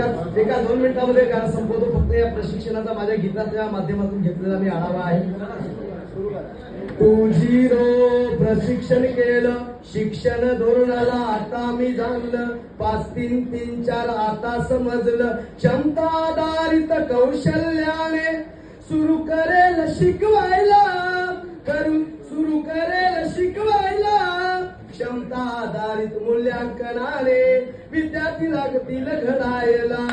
एका एका दोन मिनिटामध्ये गाणं संपवतो? फक्त या प्रशिक्षणाचा माझ्या गीताच्या माध्यमातून घेतलेला मी आढावा आहे. टू रो प्रशिक्षण केलं शिक्षण धोरणाला आता मी जाणलं. पाच तीन तीन चार आता समजलं. क्षमता आधारित कौशल्याने सुरू करेल शिकवायला. क्षमता आधारित मूल्यांकनाने विद्यार्थी लागतील घडायला.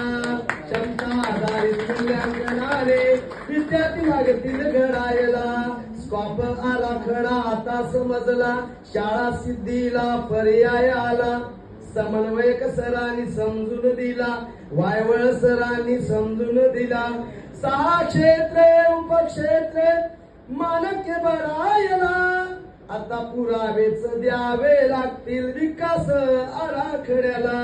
क्षमता आधारित मूल्यांकनाने विद्यार्थी लागतील घडायला. स्कॉप आराखडा आता समजला. शाळा सिद्धीला पर्याय आला. समन्वयक सरांनी समजून दिला. वायवळ सरांनी समजून दिला. सहा क्षेत्रे उपक्षेत्रे मानक्य बरायला. आता पुरावेच द्यावे लागतील विकास आराखड्याला.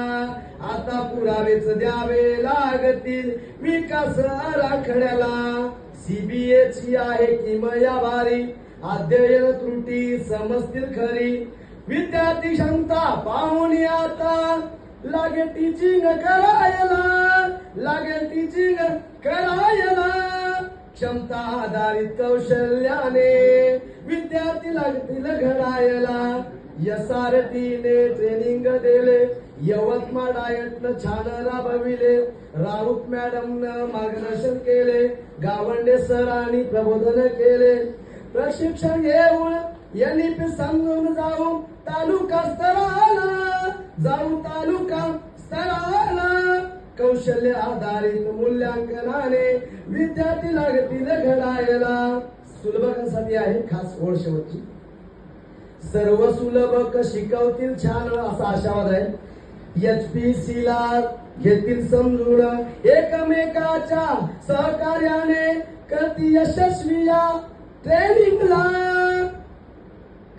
आता पुरावेच द्यावे लागतील विकास आराखड्याला. सीबीएसई आहे किमया भारी अध्ययन त्रुटी समजतील खरी. विद्यार्थी क्षमता पाहून आता. लागेल टीचिंग करायला. लागेल टीचिंग करायला. क्षमता आधारित कौशल्याने लागतील घडायला एस आर टीने ट्रेनिंग दिले. यवतमाळ डायटनं छान राबविले राऊत मॅडमनं मार्गदर्शन केले. गावंडे सरांनी प्रबोधन केले. प्रशिक्षण घेऊन यांनी समजून जाऊ तालुका स्तराला. जाऊ तालुका स्तराला. कौशल्य आधारित मूल्यांकनाने विद्यार्थी लागतील घडायला सुलभकांसाठी आहे खास ओळ शेवटची. सर्व सुलभक शिकवतील छान असा आशावाद आहे. एच पी सी ला घेतील समजून एकमेकाच्या सहकार्याने करती यशस्वी या ट्रेनिंगला.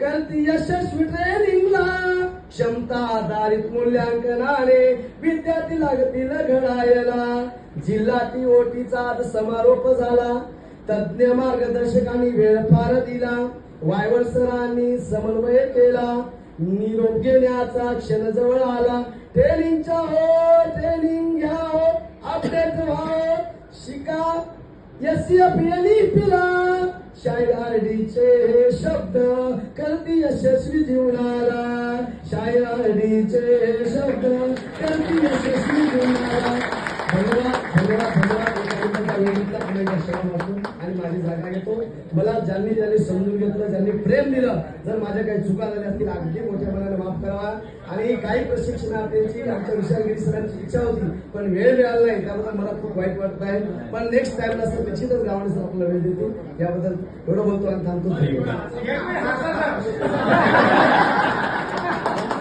करती यशस्वी ट्रेनिंगला. क्षमता आधारित मूल्यांकनाने विद्यार्थी लागतील घडायला. जिल्हा टी ओटीचा आज समारोप झाला. तज्ञ मार्गदर्शकांनी वेळपार दिला. वायवळ सरांनी समन्वय केला. निरोप घेण्याचा क्षण जवळ आला ट्रेनिंगच्या हो ट्रेनिंग घ्या हो. अपडेट व्हा. शिका. एस पिला. शायराडीचे हे शब्द करती यशस्वी जीवनाला. शायराडीचे हे शब्द करती यशस्वी जीवनाला. धन्यवाद धन्यवाद धन्यवाद. माझी जागा घेतो मला ज्यांनी ज्यांनी समजून घेतलं ज्यांनी प्रेम दिलं जर माझ्या काही चुका झाल्या असतील अगदी मोठ्या मनाने माफ करावा. आणि काही प्रशिक्षणार्थींची आमच्या विशालगिरी सरांची इच्छा होती पण वेळ मिळाला नाही. त्याबद्दल मला खूप वाईट वाटत आहे. पण नेक्स्ट टाइम असं निश्चितच गावाने सर आपल्याला वेळ देतील. याबद्दल एवढं बोलतो आणि थांबतो. धन्यवाद.